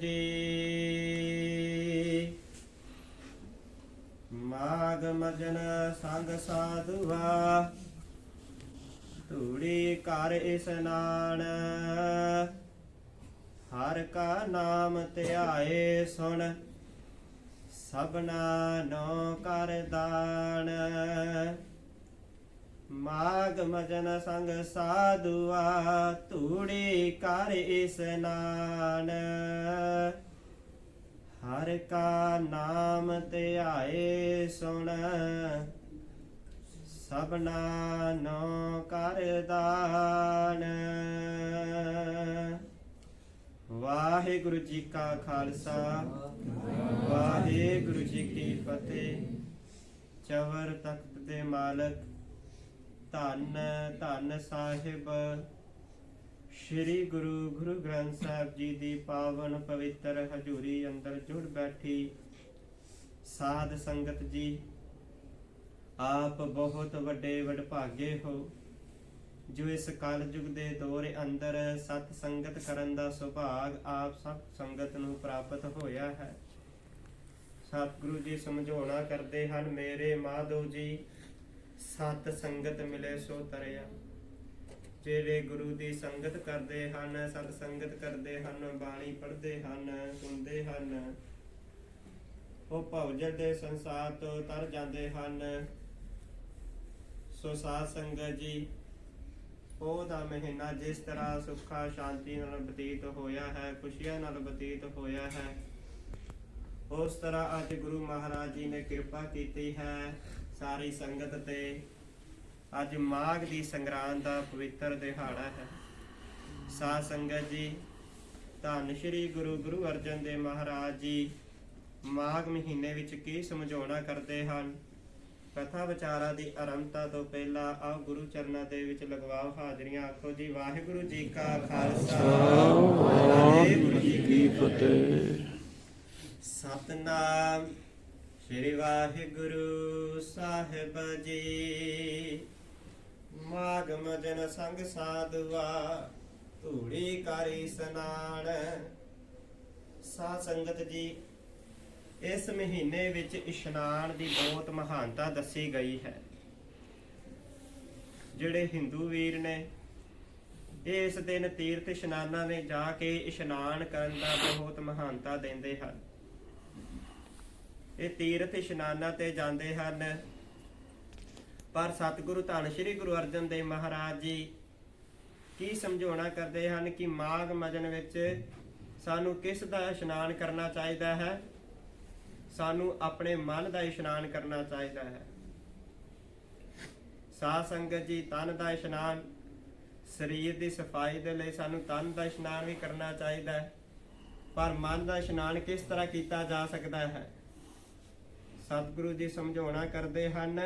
ਜੀ। ਮਾਗ ਮਜਨ ਸੰਗ ਸਾਧੁਆ, ਧੂੜੀ ਕਰ ਇਸਨਾਨ ਹਰ ਕਾ ਨਾਮ ਧਿਆਏ ਸੁਣ, ਸਭਨਾ ਨੋ ਕਰ ਦਾਨ ਮਾਗ ਮਜਨ ਸੰਗ ਸਾਧੁਆ ਧੂੜੀ ਕਰ ਇਸਨਾਨ ਹਰ ਕਾ ਨਾਮ ਧਿਆਏ ਸੁਣ, ਸਭਨਾ ਨੋ ਕਰ ਦਾਨ। ਵਾਹਿਗੁਰੂ ਜੀ ਕਾ ਖਾਲਸਾ, ਵਾਹਿਗੁਰੂ ਜੀ ਕੀ ਫਤਿਹ। ਚਵਰ ਤਖਤ ਦੇ ਮਾਲਕ ਧੰਨ ਧੰਨ ਸਾਹਿਬ। ਸ੍ਰੀ ਗੁਰੂ ਗੁਰੂ ਗ੍ਰੰਥ ਸਾਹਿਬ ਜੀ ਦੀ ਪਾਵਨ ਪਵਿੱਤਰ ਹਜ਼ੂਰੀ ਅੰਦਰ ਜੁੜ ਬੈਠੀ ਸਾਧ ਸੰਗਤ ਜੀ, ਆਪ ਬਹੁਤ ਵੱਡੇ ਵਡਭਾਗੇ ਹੋ, ਜੋ ਇਸ ਕਲਯੁਗ ਦੇ ਦੌਰ ਅੰਦਰ ਸਤ ਸੰਗਤ ਕਰਨ ਦਾ ਸੁਭਾਗ ਆਪ ਸਤ ਸੰਗਤ ਨੂੰ ਪ੍ਰਾਪਤ ਹੋਇਆ ਹੈ। ਸਤਿਗੁਰੂ ਜੀ ਸਮਝਾਉਣਾ ਕਰਦੇ ਹਨ, ਮੇਰੇ ਮਾਧੋ ਜੀ ਸਤ ਸੰਗਤ ਮਿਲੇ ਸੋ ਤਰਿਆ। ਜਿਹੜੇ ਗੁਰੂ ਦੀ ਸੰਗਤ ਕਰਦੇ ਹਨ, ਸਤ ਸੰਗਤ ਕਰਦੇ ਹਨ, ਬਾਣੀ ਪੜ੍ਹਦੇ ਹਨ, ਸੁਣਦੇ ਹਨ। ਉਹ ਭਵਜਲ ਦੇ ਸੰਸਾਰ ਤੋਂ ਤਰ ਜਾਂਦੇ ਹਨ। ਸੋ ਸਾਧ ਸੰਗਤ ਜੀ ਉਹ ਦਾ ਮਹੀਨਾ ਜਿਸ ਤਰ੍ਹਾਂ ਸੁੱਖਾ, ਸ਼ਾਂਤੀ ਨਾਲ ਬਤੀਤ ਹੋਇਆ ਹੈ, ਖੁਸ਼ੀਆਂ ਨਾਲ ਬਤੀਤ ਹੋਇਆ ਹੈ, ਉਸ ਤਰ੍ਹਾਂ ਅੱਜ ਗੁਰੂ ਮਹਾਰਾਜ ਜੀ ਨੇ ਕਿਰਪਾ ਕੀਤੀ ਹੈ। ਸਾਰੀ ਸੰਗਤ ਤੇ ਅੱਜ ਮਾਘ ਦੀ ਸੰਗਰਾਂਦ ਦਾ ਪਵਿੱਤਰ ਦਿਹਾੜਾ ਹੈ। ਸਾਧ ਸੰਗਤ ਜੀ ਧੰਨ ਸ਼੍ਰੀ ਗੁਰੂ ਗੁਰੂ ਅਰਜਨ ਦੇਵ ਮਹਾਰਾਜ ਜੀ ਮਾਘ ਮਹੀਨੇ ਵਿੱਚ ਕੀ ਸਮਝਾਉਣਾ ਕਰਦੇ ਹਨ? ਕਥਾ ਵਿਚਾਰਾਂ ਦੀ ਆਰੰਭਤਾ ਤੋਂ ਪਹਿਲਾਂ ਆਓ ਗੁਰੂ ਚਰਨਾਂ ਦੇ ਵਿੱਚ ਲਗਵਾਓ ਹਾਜ਼ਰੀਆਂ। ਆਖੋ ਜੀ ਵਾਹਿਗੁਰੂ ਜੀ ਕਾ ਖਾਲਸਾ। ਵਾਹਿਗੁਰੂ ਜੀ ਕੀ ਫਤਿਹ। ਸਤਨਾਮ। ਸ੍ਰੀ ਵਾਹਿਗੁਰੂ ਸਾਹਿਬ ਜੀ। ਮਾਗ ਮਜਨ ਸੰਗ ਸਾਧਵਾ ਧੂੜੀ ਕਰੀ ਸਨਾਨ ਸਾਧ ਸੰਗਤ ਜੀ, ਇਸ ਮਹੀਨੇ ਵਿੱਚ ਇਸ਼ਨਾਨ ਦੀ ਬਹੁਤ ਮਹਾਨਤਾ ਦੱਸੀ ਗਈ ਹੈ। ਜਿਹੜੇ ਹਿੰਦੂ ਵੀਰ ਨੇ, ਇਸ ਦਿਨ ਤੀਰਥ ਇਸ਼ਨਾਨਾਂ ਨੇ ਜਾ ਕੇ ਇਸ਼ਨਾਨ ਕਰਨ ਦਾ ਬਹੁਤ ਮਹਾਨਤਾ ਦਿੰਦੇ ਹਨ। ਇਹ ਤੀਰਥ ਇਸ਼ਨਾਨਾਂ ਤੇ ਜਾਂਦੇ ਹਨ। ਪਰ ਸਤਿਗੁਰੂ ਧੰਨ ਸ਼੍ਰੀ ਗੁਰੂ ਅਰਜਨ ਦੇਵ ਮਹਾਰਾਜ ਜੀ ਕੀ ਸਮਝਾਉਣਾ ਕਰਦੇ ਹਨ ਕਿ ਮਾਘ ਮਜਨ ਵਿੱਚ ਸਾਨੂੰ ਕਿਸ ਦਾ ਇਸ਼ਨਾਨ ਕਰਨਾ ਚਾਹੀਦਾ ਹੈ? ਸਾਨੂੰ ਆਪਣੇ ਮਨ ਦਾ ਇਸ਼ਨਾਨ ਕਰਨਾ ਚਾਹੀਦਾ ਹੈ। ਸਾਧ ਸੰਗਤ ਜੀ, ਤਨ ਦਾ ਇਸ਼ਨਾਨ, ਸਰੀਰ ਦੀ ਸਫ਼ਾਈ ਦੇ ਲਈ ਸਾਨੂੰ ਤਨ ਦਾ ਇਸ਼ਨਾਨ ਵੀ ਕਰਨਾ ਚਾਹੀਦਾ ਹੈ। ਪਰ ਮਨ ਦਾ ਇਸ਼ਨਾਨ ਕਿਸ ਤਰ੍ਹਾਂ ਕੀਤਾ ਜਾ ਸਕਦਾ ਹੈ? ਸਤਿਗੁਰੂ ਜੀ ਸਮਝਾਉਣਾ ਕਰਦੇ ਹਨ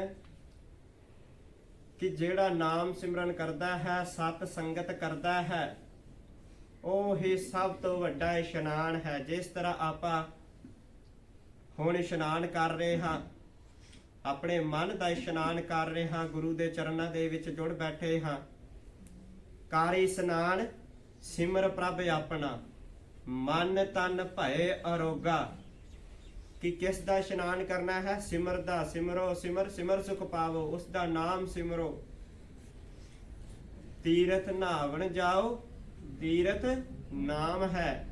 ਕਿ ਜਿਹੜਾ ਨਾਮ ਸਿਮਰਨ ਕਰਦਾ ਹੈ, ਸਤ ਸੰਗਤ ਕਰਦਾ ਹੈ, ਉਹ ਹੀ ਸਭ ਤੋਂ ਵੱਡਾ ਇਸ਼ਨਾਨ ਹੈ। ਜਿਸ ਤਰ੍ਹਾਂ ਆਪਾਂ ਹੁਣ ਇਸ਼ਨਾਨ ਕਰ ਰਹੇ ਹਾਂ, ਆਪਣੇ ਮਨ ਦਾ ਇਸ਼ਨਾਨ ਕਰ ਰਹੇ ਹਾਂ, ਗੁਰੂ ਦੇ ਚਰਨਾਂ ਦੇ ਵਿੱਚ ਜੁੜ ਬੈਠੇ ਹਾਂ। ਕਾਰੀ ਇਸ਼ਨਾਨ ਸਿਮਰ ਪ੍ਰਭ ਆਪਣਾ, ਮਨ ਤਨ ਭਏ ਅਰੋਗਾ। ਕਿ ਕਿਸ ਦਾ ਇਸ਼ਨਾਨ ਕਰਨਾ ਹੈ? ਸਿਮਰ ਦਾ। ਸਿਮਰੋ, ਸਿਮਰ ਸਿਮਰ ਸੁਖ ਪਾਵੋ। ਉਸ ਦਾ ਨਾਮ ਸਿਮਰੋ। ਤੀਰਥ ਨਾਵਣ ਜਾਓ। ਤੀਰਥ ਨਾਮ ਹੈ।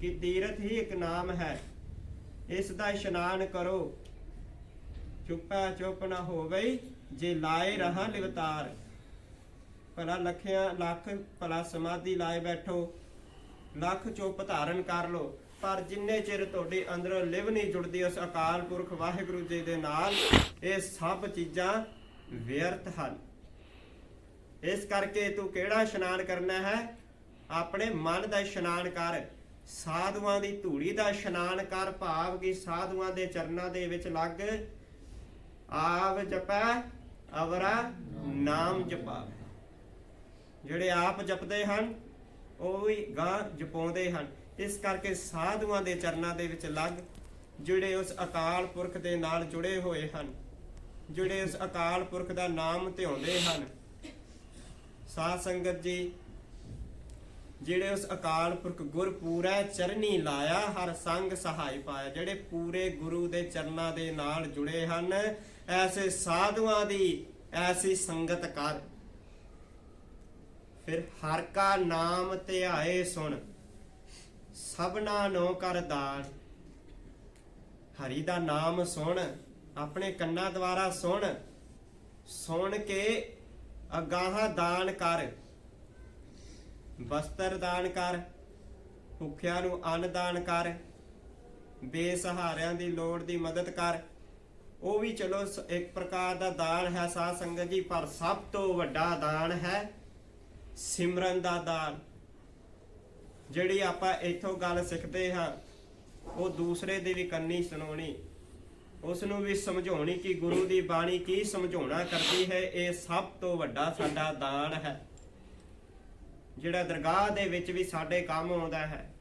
ਕਿ ਤੀਰਥ ਹੀ ਇੱਕ ਨਾਮ ਹੈ। ਇਸ ਦਾ ਇਸ਼ਨਾਨ ਕਰੋ। ਚੁੱਪਾ ਚੁੱਪ ਨਾ ਹੋਵੇ ਜੇ ਲਾਏ ਰਹਾ ਲਿਵਤਾਰ। ਭਲਾ ਲੱਖਿਆ, ਲੱਖ ਭਲਾ ਸਮਾਧੀ ਲਾਏ ਬੈਠੋ। ਲੱਖ ਚੁੱਪ ਧਾਰਨ ਕਰ ਲੋ ਪਰ ਜਿੰਨੇ ਚਿਰ ਤੁਹਾਡੇ ਅੰਦਰੋਂ ਲਿਵ ਨਹੀਂ ਜੁੜਦੀ, ਉਸ ਅਕਾਲ ਪੁਰਖ ਵਾਹਿਗੁਰੂ ਜੀ ਦੇ ਨਾਲ ਇਹ ਸਭ ਚੀਜ਼ਾਂ ਵਿਅਰਥ ਹਨ। ਇਸ ਕਰਕੇ ਤੂੰ ਕਿਹੜਾ ਇਸ਼ਨਾਨ ਕਰਨਾ ਹੈ? ਆਪਣੇ ਮਨ ਦਾ ਇਸ਼ਨਾਨ ਕਰ, ਸਾਧੂਆਂ ਦੀ ਧੂੜੀ ਦਾ ਇਸ਼ਨਾਨ ਕਰ, ਭਾਵ ਕਿ ਸਾਧੂਆਂ ਦੇ ਚਰਨਾਂ ਦੇ ਵਿੱਚ ਲੱਗ ਆਪ ਜਪੈ, ਅਵਰਾ ਨਾਮ ਜਪਾ। ਜਿਹੜੇ ਆਪ ਜਪਦੇ ਹਨ, ਉਹ ਵੀ ਗਾਂ ਜਪਾਉਂਦੇ ਹਨ। ਇਸ ਕਰਕੇ ਸਾਧੂਆਂ ਦੇ ਚਰਨਾਂ ਦੇ ਵਿੱਚ ਲੱਗ ਜਿਹੜੇ ਉਸ ਅਕਾਲ ਪੁਰਖ ਦੇ ਨਾਲ ਜੁੜੇ ਹੋਏ ਹਨ, ਜਿਹੜੇ ਉਸ ਅਕਾਲ ਪੁਰਖ ਦਾ ਨਾਮ ਧਿਆਉਂਦੇ ਹਨ। ਸਾਧ ਸੰਗਤ ਜੀ, ਜਿਹੜੇ ਉਸ ਅਕਾਲ ਪੁਰਖ ਗੁਰ ਪੂਰਾ ਚਰਨੀ ਲਾਇਆ, ਹਰ ਸੰਗ ਸਹਾਈ ਪਾਇਆ, ਜਿਹੜੇ ਪੂਰੇ ਗੁਰੂ ਦੇ ਚਰਨਾਂ ਦੇ ਨਾਲ ਜੁੜੇ ਹਨ, ਐਸੇ ਸਾਧੂਆਂ ਦੀ ਐਸੀ ਸੰਗਤ ਕਰ। ਫਿਰ ਹਰ ਕਾ ਨਾਮ ਧਿਆਏ ਸੁਣ ਸਭਨਾ ਨੋ ਕਰ ਦਾਨ। ਹਰੀ ਦਾ ਨਾਮ ਸੁਣ, ਆਪਣੇ ਕੰਨਾਂ ਦੁਆਰਾ ਸੁਣ ਸੁਣ ਕੇ ਅਗਾਹਾਂ ਦਾਨ ਕਰ। ਵਸਤਰ ਦਾਨ ਕਰ, ਭੁੱਖਿਆਂ ਨੂੰ ਅੰਨ ਦਾਨ ਕਰ, ਬੇਸਹਾਰਿਆਂ ਦੀ ਲੋੜ ਦੀ ਮਦਦ ਕਰ। ਉਹ ਵੀ ਚਲੋ ਇੱਕ ਪ੍ਰਕਾਰ ਦਾ ਦਾਨ ਹੈ ਸਾਧ ਸੰਗਤ ਜੀ, ਪਰ ਸਭ ਤੋਂ ਵੱਡਾ ਦਾਨ ਹੈ ਸਿਮਰਨ ਦਾ ਦਾਨ। ਜਿਹੜੀ ਆਪਾਂ ਇੱਥੋਂ ਗੱਲ ਸਿੱਖਦੇ ਹਾਂ, ਉਹ ਦੂਸਰੇ ਦੀ ਵੀ ਕੰਨੀ ਸੁਣਾਉਣੀ ਉਸ ਨੂੰ ਵੀ ਸਮਝਾਉਣੀ ਕਿ ਗੁਰੂ ਦੀ ਬਾਣੀ ਕੀ ਸਮਝਾਉਣਾ ਕਰਦੀ ਹੈ, ਇਹ ਸਭ ਤੋਂ ਵੱਡਾ ਸਾਡਾ ਦਾਨ ਹੈ। ਜਿਹੜਾ ਦਰਗਾਹ ਦੇ ਵਿੱਚ ਵੀ ਸਾਡੇ ਕੰਮ ਆਉਂਦਾ ਹੈ।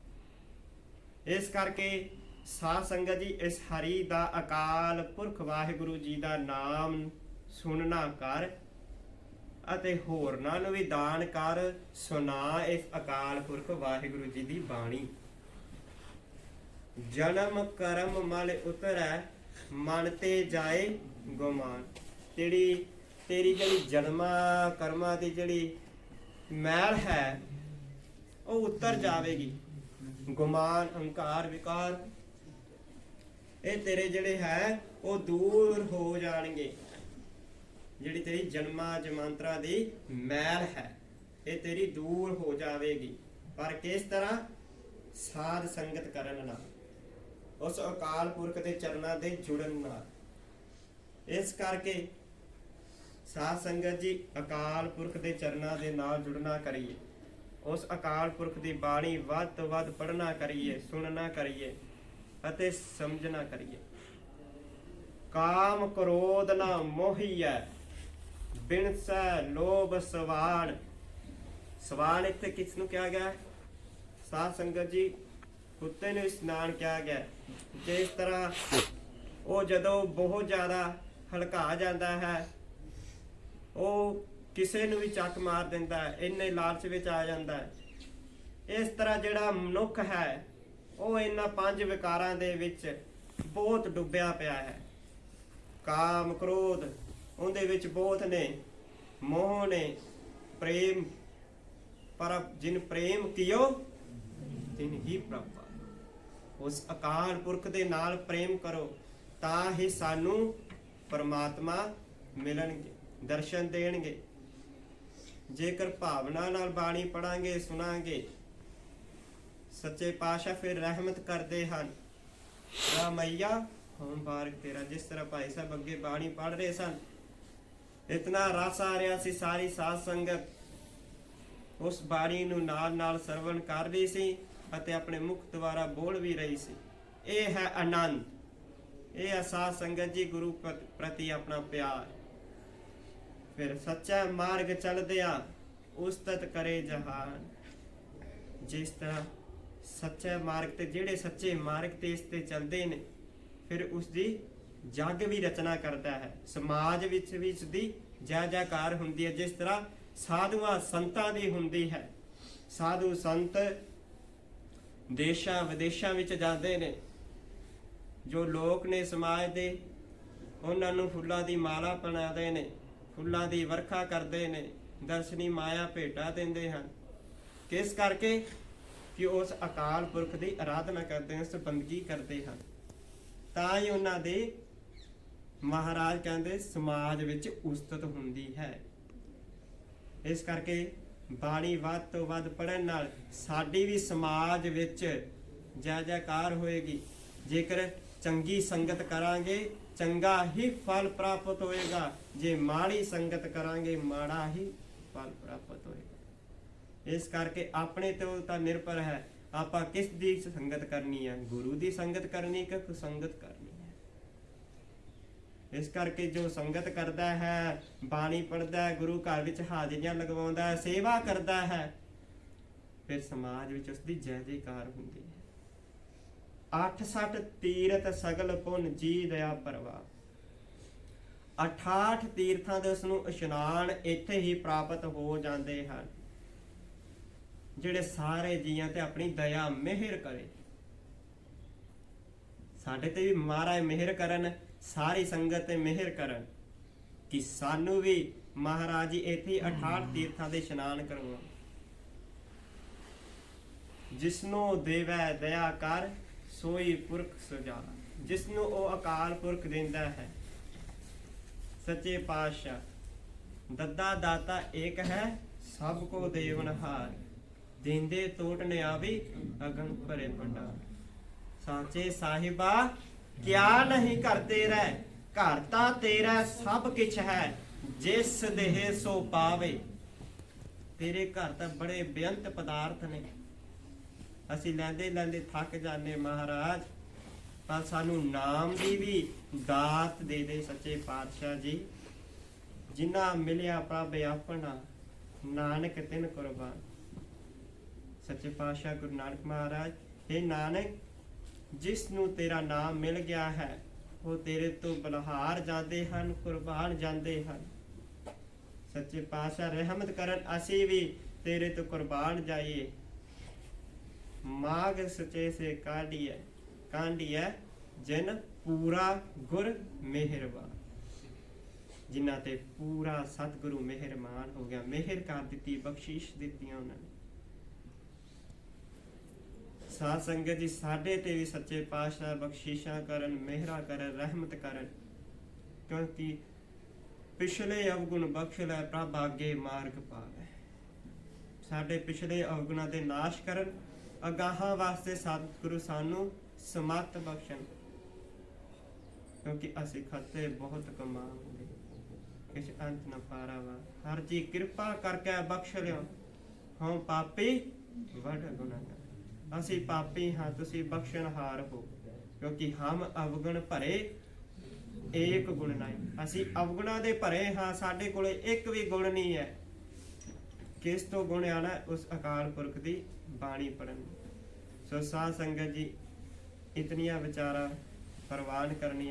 ਇਸ ਕਰਕੇ ਸਾਧ ਸੰਗਤ ਜੀ, ਇਸ ਹਰੀ ਦਾ ਅਕਾਲ ਪੁਰਖ ਵਾਹਿਗੁਰੂ ਜੀ ਦਾ ਨਾਮ ਸੁਣਨਾ ਕਰ ਅਤੇ ਹੋਰਨਾਂ ਨੂੰ ਵੀ ਦਾਨ ਕਰ ਸੁਣਾ ਇਸ ਅਕਾਲ ਪੁਰਖ ਵਾਹਿਗੁਰੂ ਜੀ ਦੀ ਬਾਣੀ। ਜਨਮ ਕਰਮ ਮਲ ਉਤਰੈ, ਮਨ ਤੇ ਜਾਏ ਗੁਮਾਨ। ਤੇਰੀ ਤੇਰੀ ਜਿਹੜੀ ਜਨਮਾ ਕਰਮਾਂ ਦੀ ਜਿਹੜੀ ਮੈਲ ਹੈ, ਉਹ ਉਤਰ ਜਾਵੇਗੀ। ਗੁਮਾਨ, ਹੰਕਾਰ, ਵਿਕਾਰ, ਇਹ ਤੇਰੇ ਜਿਹੜੇ ਹੈ, ਉਹ ਦੂਰ ਹੋ ਜਾਣਗੇ। ਜਿਹੜੀ ਤੇਰੀ ਜਨਮਾਂ ਜਮਾਂਤਰਾ ਦੀ ਮੈਲ ਹੈ, ਇਹ ਤੇਰੀ ਦੂਰ ਹੋ ਜਾਵੇਗੀ। ਪਰ ਕਿਸ ਤਰ੍ਹਾਂ? ਸਾਧ ਸੰਗਤ ਕਰਨ ਨਾਲ, ਉਸ ਅਕਾਲ ਪੁਰਖ ਦੇ ਚਰਨਾਂ ਦੇ ਜੁੜਨ ਨਾਲ। ਇਸ ਕਰਕੇ ਸਾਧ ਸੰਗਤ ਜੀ ਅਕਾਲ ਪੁਰਖ ਦੇ ਚਰਨਾਂ ਦੇ ਨਾਲ ਜੁੜਨਾ ਕਰੀਏ। ਉਸ ਅਕਾਲ ਪੁਰਖ ਦੀ ਬਾਣੀ ਵੱਧ ਤੋਂ ਵੱਧ ਪੜ੍ਹਨਾ ਕਰੀਏ, ਸੁਣਨਾ ਕਰੀਏ ਅਤੇ ਸਮਝਣਾ ਕਰੀਏ। ਕਾਮ ਕ੍ਰੋਧ ਨਾ ਮੋਹੀਐ ਬਿਨਸੈ ਲੋਭ ਸਵਾਲ। ਸਵਾਲ ਇੱਥੇ ਕਿਸ ਨੂੰ ਕਿਹਾ ਗਿਆ ਹੈ? ਸਾਧ ਸੰਗਤ ਜੀ, ਕੁੱਤੇ ਨੂੰ ਇਸਨਾਨ ਕਿਹਾ ਗਿਆ ਜਿਸ ਤਰ੍ਹਾਂ ਉਹ ਜਦੋਂ ਬਹੁਤ ਜ਼ਿਆਦਾ ਹਲਕਾ ਜਾਂਦਾ ਹੈ, ਉਹ ਕਿਸੇ ਨੂੰ ਵੀ ਚੱਕ ਮਾਰ ਦਿੰਦਾ ਹੈ, ਇੰਨੇ ਲਾਲਚ ਵਿੱਚ ਆ ਜਾਂਦਾ ਹੈ। ਇਸ ਤਰ੍ਹਾਂ ਜਿਹੜਾ ਮਨੁੱਖ ਹੈ, ਉਹ ਇਹਨਾਂ ਪੰਜ ਵਿਕਾਰਾਂ ਦੇ ਵਿੱਚ ਬਹੁਤ ਡੁੱਬਿਆ ਪਿਆ ਹੈ। ਕਾਮ, ਕ੍ਰੋਧ ਉਹਦੇ ਵਿੱਚ ਬਹੁਤ ਨੇ। ਮੋਹ ਨੇ। ਪ੍ਰੇਮ। ਪਰ ਜਿਨ ਪ੍ਰੇਮ ਕੀਓ, ਤਿਨ ਹੀ ਪ੍ਰਭਾ। ਉਸ ਅਕਾਲ ਪੁਰਖ ਦੇ ਨਾਲ ਪ੍ਰੇਮ ਕਰੋ, ਤਾਂ ਹੀ ਸਾਨੂੰ ਪਰਮਾਤਮਾ ਮਿਲਣਗੇ, ਦਰਸ਼ਨ ਦੇਣਗੇ। ਜੇਕਰ ਭਾਵਨਾ ਨਾਲ ਬਾਣੀ ਪੜਾਂਗੇ, ਸੁਣਾਂਗੇ, ਸੱਚੇ ਪਾਤਸ਼ਾਹ ਫਿਰ ਰਹਿਮਤ ਕਰਦੇ ਹਨ। ਰਾਮਈਆ, ਹਮ ਬਾਰਕ ਤੇਰਾ, ਜਿਸ ਤਰ੍ਹਾਂ ਭਾਈ ਸਾਹਿਬ ਅੱਗੇ ਬਾਣੀ ਪੜ ਰਹੇ ਸਨ ਇਤਨਾ ਰਸ ਆ ਰਿਹਾ ਸੀ, ਸਾਰੀ ਸਾਧ ਸੰਗਤ ਉਸ ਬਾਣੀ ਨੂੰ ਨਾਲ ਨਾਲ ਸਰਵਣ ਕਰ ਰਹੀ ਸੀ ਅਤੇ ਆਪਣੇ ਮੁਖ ਦੁਆਰਾ ਬੋਲ ਵੀ ਰਹੀ ਸੀ। ਇਹ ਹੈ ਆਨੰਦ। ਇਹ ਹੈ ਸਾਧ ਸੰਗਤ ਜੀ ਗੁਰੂ ਪ੍ਰਤੀ ਆਪਣਾ ਪਿਆਰ। ਫਿਰ ਸੱਚਾ ਮਾਰਗ ਚੱਲਦਿਆਂ ਉਸਤਤ ਕਰੇ ਜਹਾਨ। ਜਿਸ ਤਰ੍ਹਾਂ ਸੱਚੇ ਮਾਰਗ ਤੇ, ਜਿਹੜੇ ਸੱਚੇ ਮਾਰਗ ਤੇ ਇਸ ਤੇ ਚੱਲਦੇ ਨੇ, ਫਿਰ ਉਸ ਦੀ ਜੱਗ ਵੀ ਰਚਨਾ ਕਰਦਾ ਹੈ। ਸਮਾਜ ਵਿੱਚ ਵੀ ਇਸ ਦੀ ਜੈ ਜੈਕਾਰ ਹੁੰਦੀ ਹੈ, ਜਿਸ ਤਰ੍ਹਾਂ ਸਾਧੂਆਂ ਸੰਤਾਂ ਦੀ ਹੁੰਦੀ ਹੈ। ਸਾਧੂ ਸੰਤ ਦੇਸ਼ਾਂ ਵਿਦੇਸ਼ਾਂ ਵਿੱਚ ਜਾਂਦੇ ਨੇ। ਜੋ ਲੋਕ ਨੇ ਸਮਾਜ ਦੇ, ਉਹਨਾਂ ਨੂੰ ਫੁੱਲਾਂ ਦੀ ਮਾਲਾ ਪਹਿਨਾਉਂਦੇ ਨੇ, ਫੁੱਲਾਂ ਦੀ ਵਰਖਾ ਕਰਦੇ ਨੇ, ਦਰਸ਼ਨੀ ਮਾਇਆ ਭੇਟਾ ਦਿੰਦੇ ਹਨ। ਕਿਸ ਕਰਕੇ? ਕਿ ਉਸ ਅਕਾਲ ਪੁਰਖ ਦੀ ਆਰਾਧਨਾ ਕਰਦੇ ਹਨ ਉਸ ਬੰਦਗੀ ਕਰਦੇ ਹਨ। ਤਾਂ ਹੀ ਉਹਨਾਂ ਦੇ ਮਹਾਰਾਜ ਕਹਿੰਦੇ ਸਮਾਜ ਵਿੱਚ ਉਸਤਤ ਹੁੰਦੀ ਹੈ। ਇਸ ਕਰਕੇ ਬਾਣੀ ਵੱਧ ਤੋਂ ਵੱਧ ਪੜਨ ਨਾਲ ਸਾਡੀ ਵੀ ਸਮਾਜ ਵਿੱਚ ਜੈ ਜੈਕਾਰ ਹੋਏਗੀ। ਜੇਕਰ ਚੰਗੀ ਸੰਗਤ ਕਰਾਂਗੇ, ਚੰਗਾ ਹੀ ਫਲ ਪ੍ਰਾਪਤ ਹੋਏਗਾ। ਜੇ ਮਾੜੀ ਸੰਗਤ ਕਰਾਂਗੇ, ਮਾੜਾ ਹੀ ਫਲ ਪ੍ਰਾਪਤ ਹੋਏਗਾ। ਇਸ ਕਰਕੇ ਆਪਣੇ ਤੇ ਤਾਂ ਨਿਰਭਰ ਹੈ। ਆਪਾਂ ਕਿਸ ਦੀ ਸੰਗਤ ਕਰਨੀ ਹੈ ਗੁਰੂ ਦੀ ਸੰਗਤ ਕਰਨੀ ਕਿ ਸੰਗਤ ਕਰਨੀ? ਇਸ ਕਰਕੇ ਜੋ ਸੰਗਤ ਕਰਦਾ ਹੈ, ਬਾਣੀ ਪੜ੍ਹਦਾ ਹੈ, ਗੁਰੂ ਘਰ ਵਿੱਚ ਹਾਜ਼ਰੀਆਂ ਲਗਵਾਉਂਦਾ ਹੈ, ਸੇਵਾ ਕਰਦਾ ਹੈ, ਫਿਰ ਸਮਾਜ ਵਿੱਚ ਉਸ ਦੀ ਜੈ ਜੈਕਾਰ ਹੁੰਦੀ ਹੈ। 86 ਤੀਰਥ ਸਗਲ ਪੁੰਨ ਜੀ ਦਇਆ ਪਰਵਾ। 68 ਤੀਰਥਾਂ ਦੇ ਉਸ ਨੂੰ ਇਸ਼ਨਾਨ ਇੱਥੇ ਹੀ ਪ੍ਰਾਪਤ ਹੋ ਜਾਂਦੇ ਹਨ, ਜਿਹੜੇ ਸਾਰੇ ਜੀਆਂ ਤੇ ਆਪਣੀ ਦਇਆ ਮਿਹਰ ਕਰੇ। ਸਾਡੇ ਤੇ ਵੀ ਮਹਾਰਾਜ ਮਿਹਰ ਕਰਨ ਸਾਰੀ ਸੰਗਤ ਤੇ ਮਿਹਰ ਕਰਨ ਕਿ ਸਾਨੂੰ ਵੀ ਮਹਾਰਾਜ ਜੀ ਇੱਥੇ 68 ਤੀਰਥਾਂ ਦੇ ਇਸ਼ਨਾਨ ਕਰਵਾਉਣ। ਜਿਸਨੂੰ ਦੇਵੈ ਦਇਆ ਕਰ, ਸੋਈ ਪੁਰਖ ਸੁਜਾਲਾ ਜਿਸਨੂੰ ਉਹ ਅਕਾਲ ਪੁਰਖ ਦਿੰਦਾ ਹੈ, ਸੱਚੇ ਪਾਤਸ਼ਾਹ, ਦੱਦਾ ਦਾਤਾ ਏਕ ਹੈ, ਸਭ ਕੋ ਦੇਵਨਹਾਰ ਦਿੰਦੇ ਟੋਟ ਨੇ ਆਵੀ ਅਗਨ ਭਰੇ ਭੰਡਾਰ। ਸਾਚੇ ਸਾਹਿਬਾ ਕਿਆ ਨਹੀਂ ਕਰਤੇ ਰਹਿ? ਘਰ ਤਾਂ ਤੇਰਾ ਸਭ ਕਿਛ ਹੈ, ਜਿਸ ਦੇਹ ਸੋ ਪਾਵੇ। ਤੇਰੇ ਘਰ ਤਾਂ ਬੜੇ ਬੇਅੰਤ ਪਦਾਰਥ ਨੇ। ਅਸੀਂ ਲੈਂਦੇ ਲੈਂਦੇ ਥੱਕ ਜਾਂਦੇ ਮਹਾਰਾਜ, ਪਰ ਸਾਨੂੰ ਨਾਮ ਦੀ ਵੀ ਦਾਤ ਦੇ ਦੇ ਸੱਚੇ ਪਾਤਸ਼ਾਹ ਜੀ। ਜਿਨ੍ਹਾਂ ਮਿਲਿਆ ਪ੍ਰਭ ਆਪਣਾ, ਨਾਨਕ ਤਿਨ ਕੁਰਬਾਨ। ਸੱਚੇ ਪਾਤਸ਼ਾਹ ਗੁਰੂ ਨਾਨਕ ਮਹਾਰਾਜ हे ਨਾਨਕ ਜਿਸ ਨੂੰ ਤੇਰਾ ਨਾਮ ਮਿਲ ਗਿਆ ਹੈ, ਉਹ ਤੇਰੇ ਤੋਂ ਬਲਹਾਰ ਜਾਂਦੇ ਹਨ, ਕੁਰਬਾਨ ਜਾਂਦੇ ਹਨ। ਸੱਚੇ ਪਾਤਸ਼ਾਹ ਰਹਿਮਤ ਕਰਨ, ਅਸੀਂ ਵੀ ਤੇਰੇ ਤੋਂ ਕੁਰਬਾਨ ਜਾਈਏ। ਮਾਗ ਸਚੇ ਸੇ ਕਾਢੀਐ, ਕਾਂਢੀਐ, ਜਨ ਪੂਰਾ ਗੁਰ ਮਿਹਰਬਾਨ। ਜਿਨ੍ਹਾਂ ਤੇ ਪੂਰਾ ਸਤਿਗੁਰੂ ਮਿਹਰਮਾਨ ਹੋ ਗਿਆ, ਮਿਹਰ ਕਰ ਦਿੱਤੀ, ਬਖਸ਼ਿਸ਼ ਦਿੱਤੀਆਂ ਉਹਨਾਂ ਨੇ। ਸਾਧ ਸੰਗਤ ਜੀ, ਸਾਡੇ ਤੇ ਵੀ ਸੱਚੇ ਪਾਤਸ਼ਾਹ ਬਖਸ਼ਿਸ਼ਾਂ ਕਰਨ, ਮਿਹਰਾ ਕਰਨ, ਰਹਿਮਤ ਕਰਨ। ਕਿਉਂਕਿ ਪਿਛਲੇ ਅਵਗੁਣ ਬਖਸ਼ ਲੈ, ਪ੍ਰਭ ਆਗੇ ਮਾਰਗ ਪਾਵੇ। ਸਾਡੇ ਪਿਛਲੇ ਅਵਗੁਣਾਂ ਦੇ ਨਾਸ਼ ਕਰਨ, ਅਗਾਹਾਂ ਵਾਸਤੇ ਸਤਿਗੁਰੂ ਸਾਨੂੰ ਸਮਤ ਬਖਸ਼ਣ। ਕਿਉਂਕਿ ਅਸੀਂ ਖੱਤੇ ਬਹੁਤ ਕਮਾਉਂਦੇ। ਕਿਛ ਅੰਤ ਨ ਪਾਰਾਵਾ। ਹਰ ਜੀ ਕਿਰਪਾ ਕਰਕੇ ਬਖਸ਼ ਲਿਓ। ਹਉ ਪਾਪੀ, ਵਡ ਗੁਨਾਹਗਾਰ ਅਸੀਂ ਪਾਪੀ ਹਾਂ, ਤੁਸੀਂ ਬਖਸ਼ਣਹਾਰ ਹੋ, ਕਿਉਂਕਿ ਹਮ ਅਵਗੁਣ ਭਰੇ ਏਕ ਗੁਣ ਨਹੀਂ। ਅਸੀਂ ਅਵਗੁਣਾ ਦੇ ਭਰੇ ਹਾਂ, ਸਾਡੇ ਕੋਲੇ ਇੱਕ ਵੀ ਗੁਣ ਨਹੀਂ ਹੈ। ਕਿਸ ਤੋਂ ਗੁਣ ਆਣਾ? ਉਸ ਅਕਾਲ ਪੁਰਖ ਦੀ ਬਾਣੀ ਪੜਨ ਸੋ ਸਾਧ ਸੰਗਤ ਜੀ, ਇਤਨੀਆਂ ਵਿਚਾਰਾਂ ਪ੍ਰਵਾਨ ਕਰਨੀਆਂ